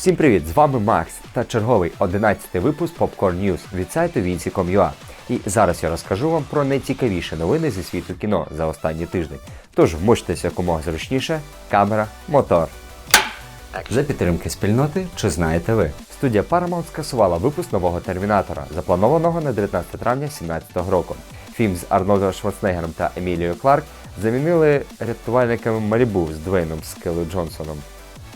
Всім привіт! З вами Макс та черговий 11-й випуск Popcorn News від сайту Vinci.com.ua. І зараз я розкажу вам про найцікавіші новини зі світу кіно за останній тиждень. Тож вмочтеся якомога зручніше, камера, мотор. За підтримки спільноти, чи знаєте ви? Студія Paramount скасувала випуск нового термінатора, запланованого на 19 травня 2017 року. Фільм з Арнольдом Шварценеггером та Емілією Кларк замінили рятувальниками Малібу з Двейном Скелло Джонсоном.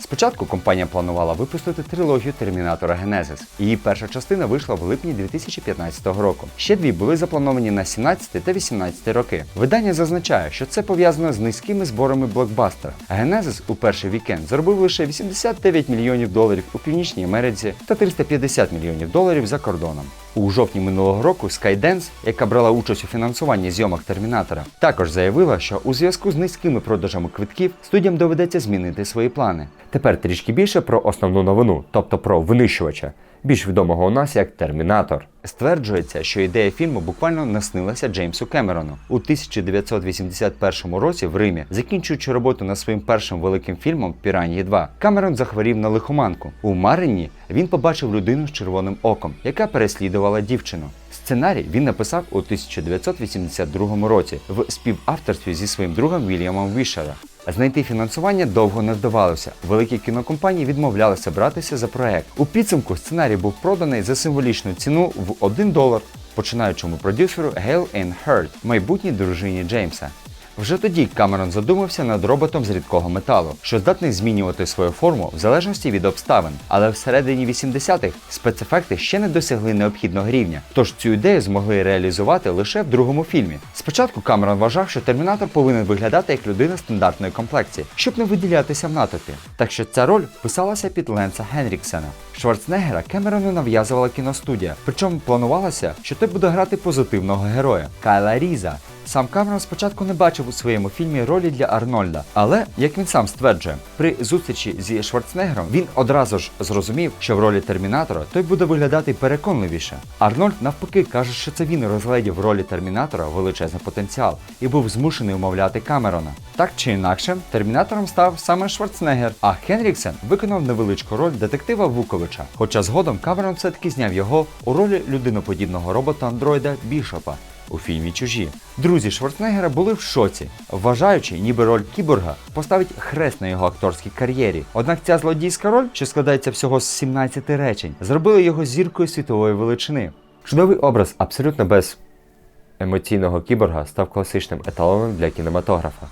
Спочатку компанія планувала випустити трилогію Термінатора Генезис. Її перша частина вийшла в липні 2015 року. Ще дві були заплановані на 17 та 18 роки. Видання зазначає, що це пов'язано з низькими зборами блокбастера. Генезис у перший вікенд заробив лише 89 мільйонів доларів у Північній Америці та 350 мільйонів доларів за кордоном. У жовтні минулого року Skydance, яка брала участь у фінансуванні зйомок Термінатора, також заявила, що у зв'язку з низькими продажами квитків студіям доведеться змінити свої плани. Тепер трішки більше про основну новину, тобто про винищувача, більш відомого у нас як Термінатор. Стверджується, що ідея фільму буквально наснилася Джеймсу Кемерону у 1981 році в Римі, закінчуючи роботу над своїм першим великим фільмом Піранії 2. Камерон захворів на лихоманку. У Марині він побачив людину з червоним оком, яка переслідувала дівчину. Сценарій він написав у 1982 році в співавторстві зі своїм другом Вільямом Вішера. Знайти фінансування довго не вдавалося. Великі кінокомпанії відмовлялися братися за проект. У підсумку сценарій був проданий за символічну ціну в 1 долар починаючому продюсеру Гейл Ен Херд, майбутній дружині Джеймса. Вже тоді Камерон задумався над роботом з рідкого металу, що здатний змінювати свою форму в залежності від обставин. Але всередині 80-х спецефекти ще не досягли необхідного рівня, тож цю ідею змогли реалізувати лише в другому фільмі. Спочатку Камерон вважав, що термінатор повинен виглядати як людина стандартної комплекції, щоб не виділятися в натовпі. Так що ця роль писалася під Ленса Генріксена. Шварценеггера Кемерону нав'язувала кіностудія, причому планувалося, що той буде грати позитивного героя Кайла Різа. Сам Камерон спочатку не бачив у своєму фільмі ролі для Арнольда, але як він сам стверджує, при зустрічі зі Шварценеггером він одразу ж зрозумів, що в ролі термінатора той буде виглядати переконливіше. Арнольд навпаки каже, що це він розглядів в ролі термінатора величезний потенціал і був змушений умовляти Камерона. Так чи інакше, термінатором став саме Шварценеггер, а Хенріксен виконав невеличку роль детектива Вуковича. Хоча згодом Камерон все-таки зняв його у ролі людиноподібного робота андроїда Бішопа у фільмі Чужі. Друзі Шварценеггера були в шоці, вважаючи, ніби роль кіборга поставить хрест на його акторській кар'єрі. Однак ця злодійська роль, що складається всього з 17 речень, зробила його зіркою світової величини. Чудовий образ абсолютно без емоційного кіборга став класичним еталоном для кінематографа.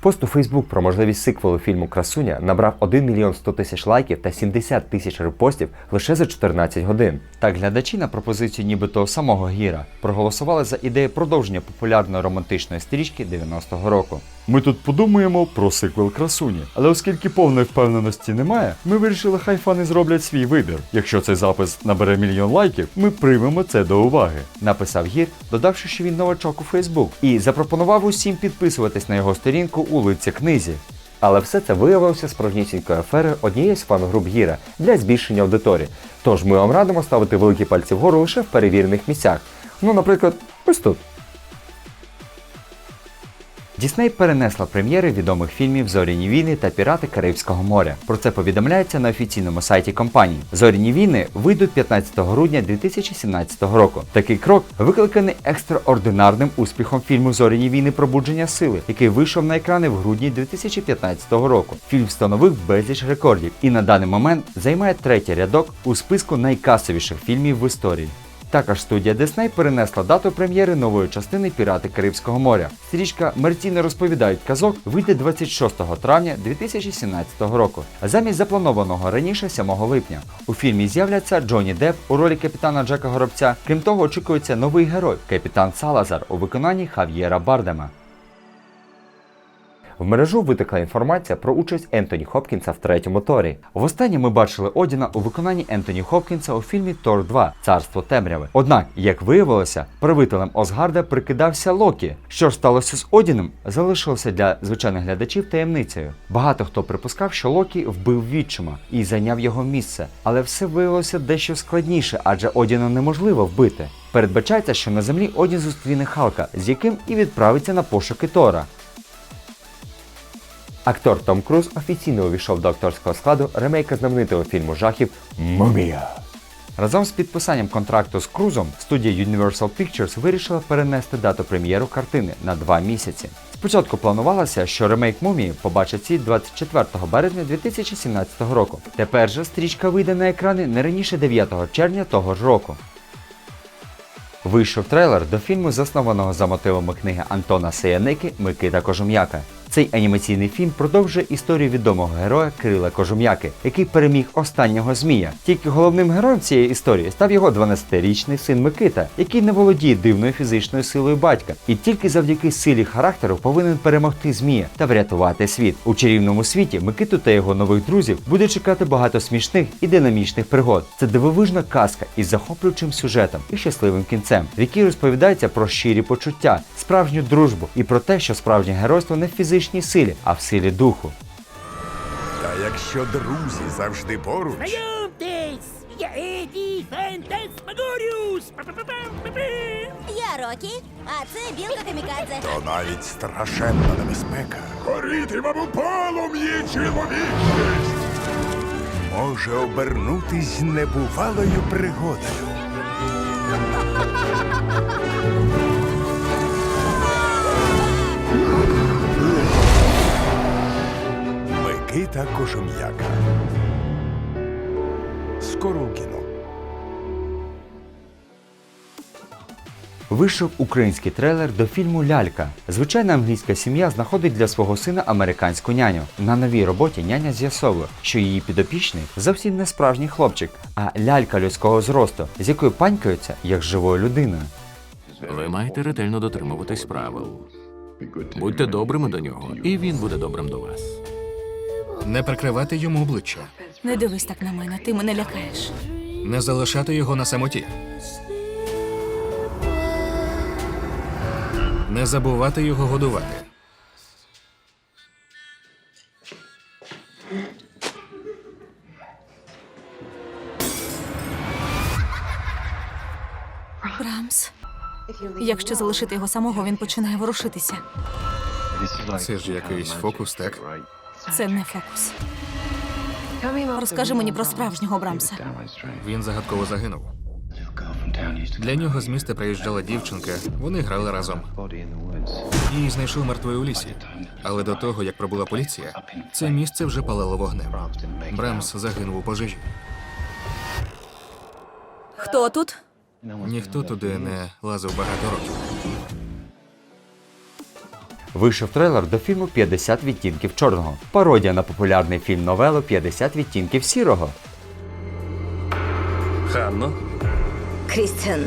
Пост у Фейсбук про можливість сиквелу фільму Красуня набрав 1 мільйон 100 тисяч лайків та 70 тисяч репостів лише за 14 годин. Так глядачі на пропозицію нібито самого Гіра проголосували за ідею продовження популярної романтичної стрічки 90-го року. Ми тут подумаємо про сиквел красуні, але оскільки повної впевненості немає, ми вирішили, хай фани зроблять свій вибір. Якщо цей запис набере мільйон лайків, ми приймемо це до уваги. Написав Гір, додавши, що він новачок у Фейсбук, і запропонував усім підписуватись на його сторінку у лиці книзі. Але все це виявилося справнісінькою аферою однієї з фан-груп Гіра для збільшення аудиторії. Тож ми вам радимо ставити великі пальці вгору лише в перевірених місцях. Ну, наприклад, ось тут. Дісней перенесла прем'єри відомих фільмів Зоряні війни та Пірати Карибського моря. Про це повідомляється на офіційному сайті компанії. Зоряні війни вийдуть 15 грудня 2017 року. Такий крок викликаний екстраординарним успіхом фільму Зоряні війни Пробудження сили, який вийшов на екрани в грудні 2015 року. Фільм встановив безліч рекордів і на даний момент займає третій рядок у списку найкасовіших фільмів в історії. Також студія Disney перенесла дату прем'єри нової частини Пірати Карибського моря. Стрічка Мерці не розповідають казок вийде 26 травня 2017 року, замість запланованого раніше 7 липня. У фільмі з'являться Джонні Депп у ролі капітана Джека Горобця. Крім того, очікується новий герой капітан Салазар у виконанні Хав'єра Бардема. В мережу витекла інформація про участь Ентоні Хопкінса в третьому Торі. Востаннє ми бачили Одіна у виконанні Ентоні Хопкінса у фільмі Тор 2 Царство темряви. Однак, як виявилося, правителем Осгарда прикидався Локі. Що ж сталося з Одіном, залишилося для звичайних глядачів таємницею. Багато хто припускав, що Локі вбив відчима і зайняв його місце, але все виявилося дещо складніше, адже Одіна неможливо вбити. Передбачається, що на землі Одін зустріне Халка, з яким і відправиться на пошуки Тора. Актор Том Круз офіційно увійшов до акторського складу ремейка знаменитого фільму жахів Мумія. Разом з підписанням контракту з Крузом студія Universal Pictures вирішила перенести дату прем'єру картини на два місяці. Спочатку планувалося, що ремейк мумії побачить світ 24 березня 2017 року. Тепер же стрічка вийде на екрани не раніше 9 червня того ж року. Вийшов трейлер до фільму, заснованого за мотивами книги Антона Сеяники Микита Кожум'яка. Цей анімаційний фільм продовжує історію відомого героя Кирила Кожум'яки, який переміг останнього змія. Тільки головним героєм цієї історії став його 12-річний син Микита, який не володіє дивною фізичною силою батька, і тільки завдяки силі характеру повинен перемогти змія та врятувати світ. У чарівному світі Микиту та його нових друзів буде чекати багато смішних і динамічних пригод. Це дивовижна казка із захоплюючим сюжетом і щасливим кінцем, в якій розповідається про щирі почуття, справжню дружбу і про те, що справжнє геройство не в фізичній силі, а в силі духу. Та якщо друзі завжди поруч, Знайомтесь! Я Еді Фантасмагоріус! Я Рокі, а це білка камікадзе. то навіть страшенна небезпека. Горітиме у полум'ї чоловічність може обернутись небувалою пригодою. Микита Кожум'яка. Скоро у кіно. Вийшов український трейлер до фільму Лялька. Звичайна англійська сім'я знаходить для свого сина американську няню. На новій роботі няня з'ясовує, що її підопічний зовсім не справжній хлопчик, а лялька людського зросту, з якою панькаються як з живою людиною. Ви маєте ретельно дотримуватись правил. Будьте добрими до нього, і він буде добрим до вас. Не прикривати йому обличчя, Не дивись так на мене, ти мене лякаєш. не залишати його на самоті. Не забувати його годувати. Брамс. Якщо залишити його самого, він починає ворушитися. Це ж якийсь фокус, так? Це не фокус. Розкажи мені про справжнього Брамса. Він загадково загинув. Для нього з міста приїжджала дівчинка, вони грали разом. Її знайшов мертвою у лісі. Але до того, як прибула поліція, це місце вже палало вогнем. Брамс загинув у пожежі. Хто тут? Ніхто туди не лазив багато років. Вийшов трейлер до фільму «50 відтінків чорного. Пародія на популярний фільм новелу «50 відтінків сірого. Ханно, Крістіан.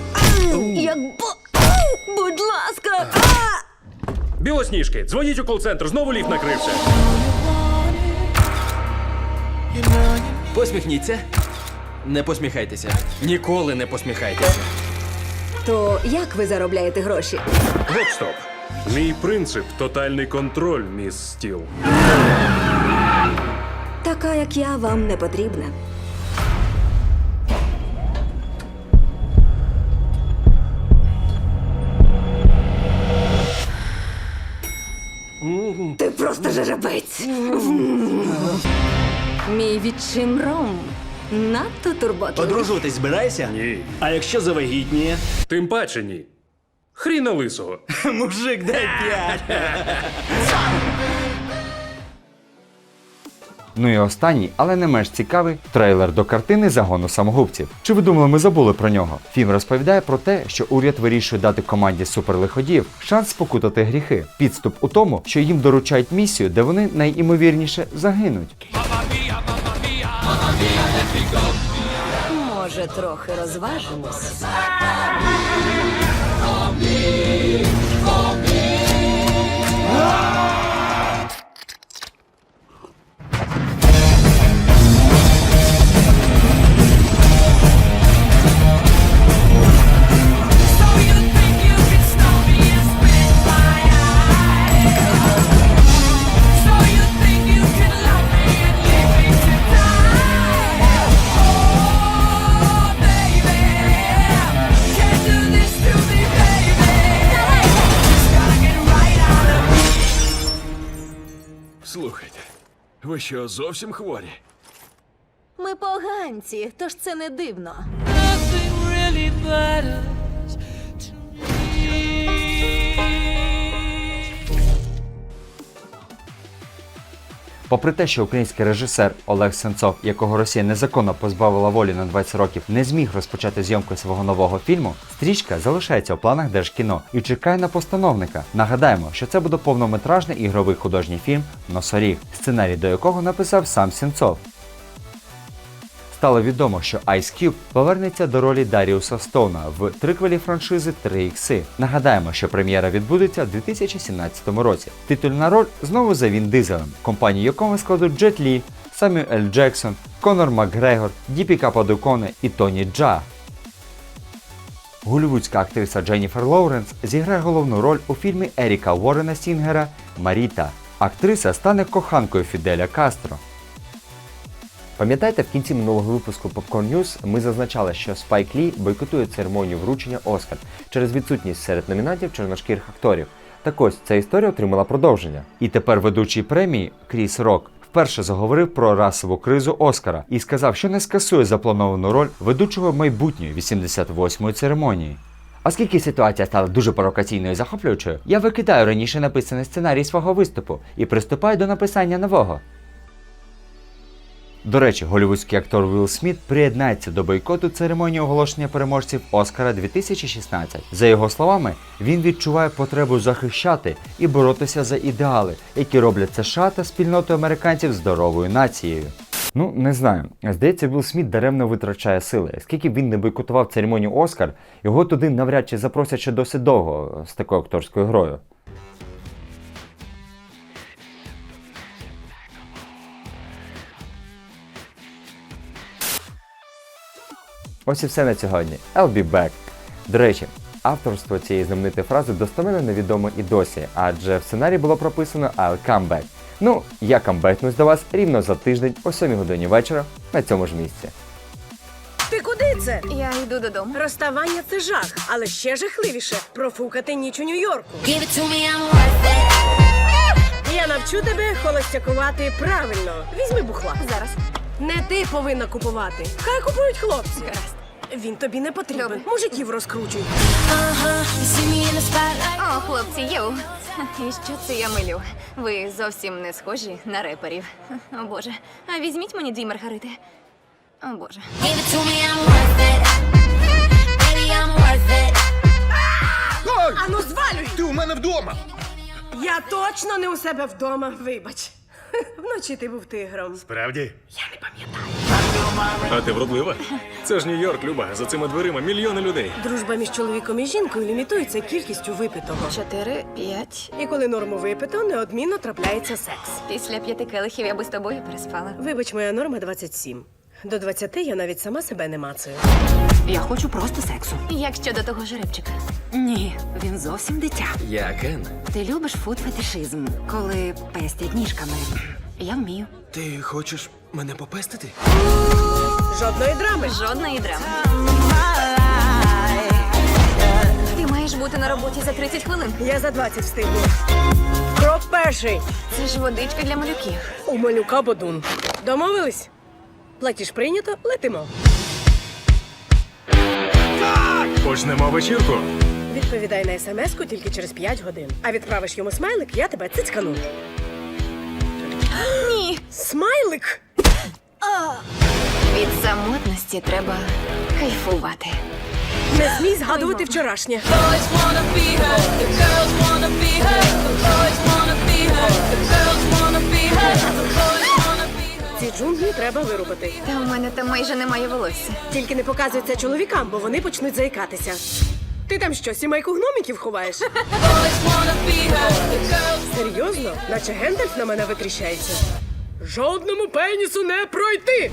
Як бо. Будь ласка! Білосніжки, дзвоніть у кол-центр, знову ліфт накрився. Посміхніться. Не посміхайтеся. Ніколи не посміхайтеся. То як ви заробляєте гроші? Гоп-стоп. Мій принцип тотальний контроль, міс Стіл. Така, як я, вам не потрібна. Ти просто жеребець. Мій відчим Ром. Надто турботливий. Одружитись збираєшся? Ні. А якщо завагітніє? Тим паче ні. Хріна лисого. Мужик, дай п'ять. Ну і останній, але не менш цікавий, трейлер до картини Загону самогубців. Чи ви думали, ми забули про нього? Фільм розповідає про те, що уряд вирішує дати команді суперлиходіїв шанс спокутати гріхи. Підступ у тому, що їм доручають місію, де вони найімовірніше загинуть. Може, трохи розважимось. for me. Ah! Що, зовсім хворі? Ми поганці, тож це не дивно. Попри те, що український режисер Олег Сенцов, якого Росія незаконно позбавила волі на 20 років, не зміг розпочати зйомку свого нового фільму, стрічка залишається у планах Держкіно і чекає на постановника. Нагадаємо, що це буде повнометражний ігровий художній фільм Носоріг, сценарій до якого написав сам Сенцов. Стало відомо, що Ice Cube повернеться до ролі Даріуса Стоуна в триквелі франшизи 3 ікси. Нагадаємо, що прем'єра відбудеться в 2017 році. Титульна роль знову за Він Дизелем, компанію якому складуть Джет Лі, Самюель Ель Джексон, Конор Макгрегор, Діпіка Падуконе і Тоні Джа. Голівудська актриса Дженніфер Лоуренс зіграє головну роль у фільмі Еріка Уоррена Сінгера Маріта. Актриса стане коханкою Фіделя Кастро. Пам'ятаєте, в кінці минулого випуску Popcorn News ми зазначали, що Спайк Лі бойкотує церемонію вручення Оскар через відсутність серед номінантів чорношкірих акторів. Так ось ця історія отримала продовження. І тепер ведучий премії Кріс Рок вперше заговорив про расову кризу Оскара і сказав, що не скасує заплановану роль ведучого майбутньої 88-ї церемонії. Оскільки ситуація стала дуже провокаційною і захоплюючою, я викидаю раніше написаний сценарій свого виступу і приступаю до написання нового. До речі, голівудський актор Вілл Сміт приєднається до бойкоту церемонії оголошення переможців Оскара 2016. За його словами, він відчуває потребу захищати і боротися за ідеали, які роблять США та спільноту американців здоровою нацією. Ну, не знаю. Здається, Вілл Сміт даремно витрачає сили. Скільки він не бойкотував церемонію Оскар, його туди навряд чи запросять ще досить довго з такою акторською грою. Ось і все на сьогодні. I'll be back. До речі, авторство цієї знаменитої фрази достеменно невідомо і досі, адже в сценарії було прописано I'll come back. Ну, я камбекнусь до вас рівно за тиждень о 7 годині вечора на цьому ж місці. Ти куди це? Я йду додому. Розставання це жах, але ще жахливіше профукати ніч у Нью-Йорку. Я навчу тебе холостякувати правильно. Візьми бухла. Зараз. Не ти повинна купувати. Хай купують хлопці. Гаразд. Він тобі не потрібен. Добре. Мужиків розкручуй. О, хлопці, йоу. І що це я милю? Ви зовсім не схожі на реперів. О Боже. А візьміть мені дві маргарити. О Боже. Ану, звалюй! Ти у мене вдома! Я точно не у себе вдома. Вибач. Вночі ти був тигром. пам'ятаю. А ти вродлива? Це ж Нью-Йорк, Люба. За цими дверима мільйони людей. Дружба між чоловіком і жінкою лімітується кількістю випитого. Чотири, п'ять. І коли норму випито, неодмінно трапляється секс. Після п'яти келихів я би з тобою переспала. Вибач, моя норма 27. До 20 я навіть сама себе не мацаю. Я хочу просто сексу. Як щодо того жеребчика? Ні, він зовсім дитя. Я Кен. Ти любиш фуд-фетишизм, коли пестять ніжками. Я вмію. Ти хочеш мене попестити? Жодної драми. Жодної драми. Ти маєш бути на роботі за 30 хвилин. Я за 20 встигну. Крок перший. Це ж водичка для малюків. У малюка бодун. Домовились? Платіж прийнято, летимо. Почнемо вечірку. Відповідай на смс-ку тільки через 5 годин. А відправиш йому смайлик, я тебе цицькану. Ні. Смайлик? Від самотності треба кайфувати. Не смій згадувати вчорашнє. Ці джунглі треба вирубати. Та у мене там майже немає волосся. Тільки не показуй це чоловікам, бо вони почнуть заїкатися. Ти там що, сімейку гномиків ховаєш? Серйозно? Наче Гендальф на мене витріщається. Жодному пенісу не пройти!